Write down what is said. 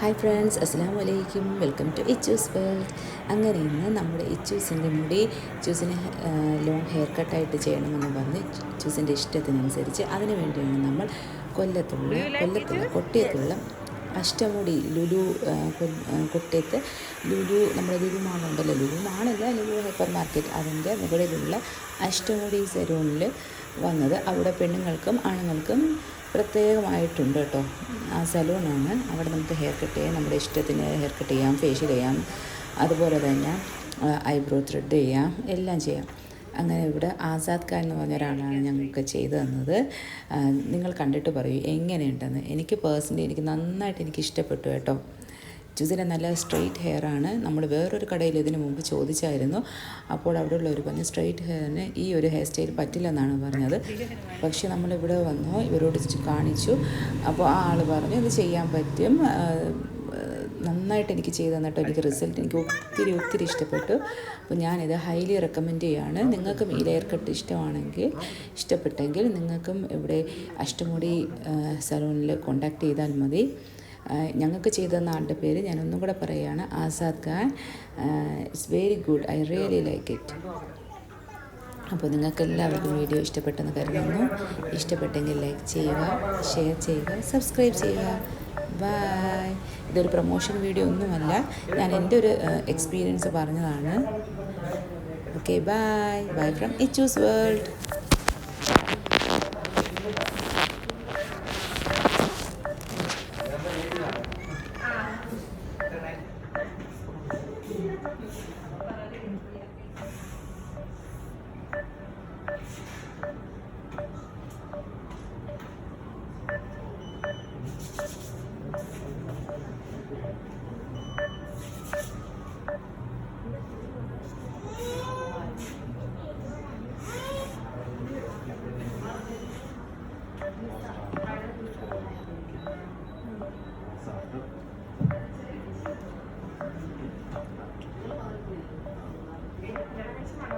Hi friends അസ്സാം വലൈക്കും welcome to Ichu's world. അങ്ങനെ ഇന്ന് നമ്മുടെ ഇച്ചൂസിന്റെ മുടി ചൂസിന് ലോങ് ഹെയർ കട്ടായിട്ട് ചെയ്യണമെന്ന് പറഞ്ഞ് ചൂസിന്റെ ഇഷ്ടത്തിനനുസരിച്ച് അതിനു വേണ്ടിയാണ് നമ്മൾ കൊല്ലത്തുള്ള കൊല്ലത്തുള്ള കൊട്ടിയത്തുള്ള അഷ്ടമുടി ലുലു കൊട്ടിയത്ത് ലുലു നമ്മുടെ ലുലു മാളുണ്ടല്ലോ ലുലു മാളല്ല ലുലു ഹൈപ്പർ മാർക്കറ്റ്. അതിന്റെ മുകളിലുള്ള അഷ്ടമുടി സലൂണിൽ വന്നത് അവിടെ പെണ്ണുങ്ങൾക്കും ആണുങ്ങൾക്കും പ്രത്യേകമായിട്ടുണ്ട് കേട്ടോ. ആ സലൂണാണ്. അവിടെ നമുക്ക് ഹെയർ കട്ട് ചെയ്യാം നമ്മുടെ ഇഷ്ടത്തിന് ഹെയർ കട്ട് ചെയ്യാം ഫേഷ്യൽ ചെയ്യാം അതുപോലെ തന്നെ ഐബ്രോ ത്രെഡ് ചെയ്യാം എല്ലാം ചെയ്യാം. അങ്ങനെ ഇവിടെ ആസാദ് ഖാൻ എന്ന് പറഞ്ഞ ഒരാളാണ് ഞങ്ങൾക്ക് ചെയ്തു തന്നത്. നിങ്ങൾ കണ്ടിട്ട് പറയൂ എങ്ങനെയുണ്ടെന്ന്. എനിക്ക് പേഴ്സണലി എനിക്ക് നന്നായിട്ട് എനിക്ക് ഇഷ്ടപ്പെട്ടു കേട്ടോ. ചുസിന് നല്ല സ്ട്രെയിറ്റ് ഹെയർ ആണ്. നമ്മൾ വേറൊരു കടയിൽ ഇതിന് മുമ്പ് ചോദിച്ചായിരുന്നു. അപ്പോൾ അവിടെ ഉള്ളവർ പറഞ്ഞു സ്ട്രെയിറ്റ് ഹെയറിന് ഈ ഒരു ഹെയർ സ്റ്റൈൽ പറ്റില്ലെന്നാണ് പറഞ്ഞത്. പക്ഷേ നമ്മളിവിടെ വന്നു ഇവരോട് കാണിച്ചു. അപ്പോൾ ആ ആൾ പറഞ്ഞു ഇത് ചെയ്യാൻ പറ്റും. നന്നായിട്ട് എനിക്ക് ചെയ്ത് തന്നിട്ട് എനിക്ക് റിസൾട്ട് എനിക്ക് ഒത്തിരി ഒത്തിരി ഇഷ്ടപ്പെട്ടു. അപ്പോൾ ഞാനിത് ഹൈലി റെക്കമെൻഡ് ചെയ്യുകയാണ് നിങ്ങൾക്കും ഈ ലെയർ കട്ട് ഇഷ്ടമാണെങ്കിൽ ഇഷ്ടപ്പെട്ടെങ്കിൽ നിങ്ങൾക്കും ഇവിടെ അഷ്ടമുടി സലൂണിൽ കോണ്ടാക്ട് ചെയ്താൽ മതി. ഞങ്ങൾക്ക് ചെയ്തു തന്ന ആളുടെ പേര് ഞാൻ ഒന്നും കൂടെ പറയുകയാണ് Azad Khan it's very good I really like it അപ്പോൾ നിങ്ങൾക്ക് എല്ലാവർക്കും വീഡിയോ ഇഷ്ടപ്പെട്ടെന്ന് കരുതുന്നു. ഇഷ്ടപ്പെട്ടെങ്കിൽ ലൈക്ക് ചെയ്യുക ഷെയർ ചെയ്യുക സബ്സ്ക്രൈബ് ചെയ്യുക. ബായ് ഇതൊരു പ്രൊമോഷൻ വീഡിയോ ഒന്നുമല്ല. ഞാൻ എന്റെ ഒരു എക്സ്പീരിയൻസ് പറഞ്ഞതാണ്. Okay bye bye from Ichu's world